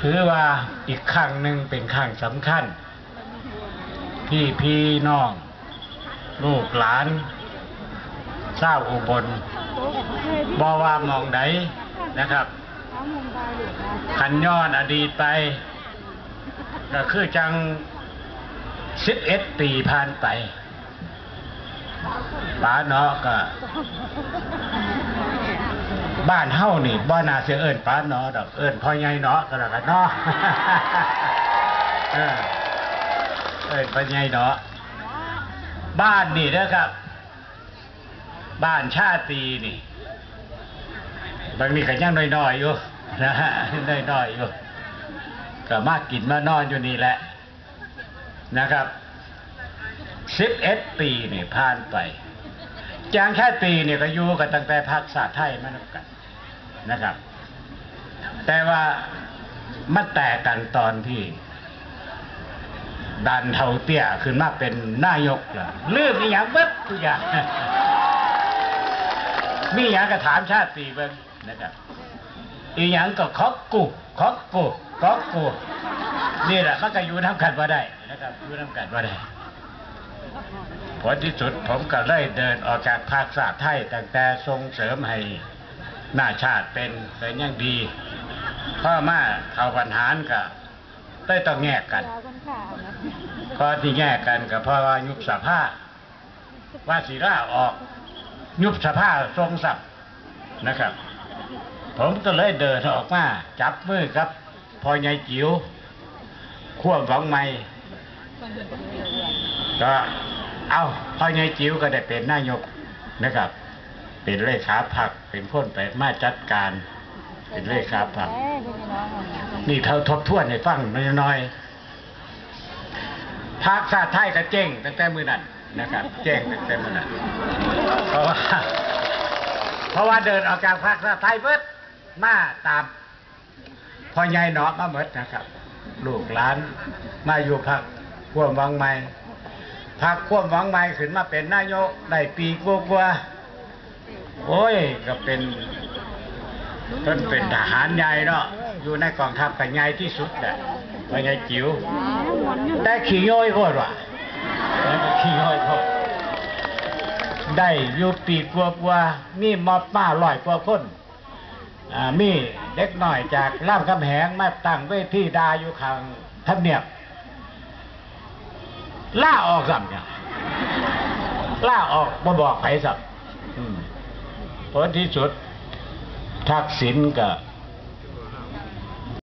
ถือว่าอีกครั้งหนึ่งเป็นครั้งสำคัญ ที่พี่น้อง ลูกหลานเศร้าอุบลบอว่ามองใดนะครับขันย้อนอดีตไป ก็คือจังสิบเอ็ดปีผ่านไปป้าเนาะก็ บ้านเฮ้านี่บ่น่าเสียเอิ้นป้าเนาะดอกเอิ้นพ่อใหญ่เนาะก็แล้วกันเนาะเออเอิ้นพ่อใหญ่เนาะบ้านนี่นะครับ บ้านชาตีนี่บางนี่ก็ยังน้อยๆอยู่นะฮะน้อยๆอยู่ก็มากินมานอนอยู่นี่แหละนะครับสิบเอ็ดปีนี่ผ่านไป จางแค่ตีเนี่ยก็อยู่กันตั้งแต่ภาคศาสตร์ไทยมานับกันนะครับ แต่ว่ามันแตกกันตอนที่ดันเทาเตี้ยขึ้นมาเป็นนายกล่ะลืมอีหยังเบิดทุกอย่างมีอย่างก็ถามชาติเบิ่งนะครับอีหยังก็ขอกกูขอกกูขอกกูนี่แหละมันก็อยู่น้ำกันว่าได้นะครับอยู่น้ำกันว่าได้ ผลที่สุดผมก็เลยเดินออกจากภาคศาสตร์ไทยตั้งแต่ส่งเสริมให้หน้าชาติเป็นเป็นอย่างดีพ่อมาเท่าปัญหารก็ได้ต้องแยกกันพราะที่แยกกันก็เพราะว่ายุบสภาว่าสีราออก ยุบสภาทรงศัพท์นะครับ ผมก็เลยเดินออกมาจับมือครับพอใหญ่จิ๋วขั้วหวังไม่ ก็เอาพอใหญ่จิ๋วก็ได้เป็นนายกนะครับ เป็นเลขาพักเป็นพ้นไปมาจัดการ เป็นเลขาพักนี่เท่าทบทวนให้ฟังน้อยๆภาคชาติไทยก็เจ๊งตั้งแต่มือนั้นนะครับเจ๊งตั้งแต่มือนั้นเพราะว่าเพราะว่าเดินออกจากภาคชาติไทยเบิดมาตามพ่อใหญ่เนาะมาเมดนะครับ ลูกหลานมาอยู่พักควมหวังใหม่ พักควมหวังใหม่ขึ้นมาเป็นนายกได้ปีกว่าๆโอ้ยก็เป็นเพิ่นเป็นทหารใหญ่เนาะอยู่ในกองทัพก็ใหญ่ที่สุดแหละพ่ใหญ่จิ๋วได้ขี่ย้อยโพดว่ะขี่ย้อยโพดได้อยู่ปีกว่าว่ามีมอบมาลอยกว่าคนมีเด็กหน่อยจากล่ามคำแหงมาตั้งเวทีดาอยู่ข้างทำเนียบ ล่าออกสัมเนี่ยล่าออกมาบอกไผสัมอืมผลที่สุดทักษิณกับ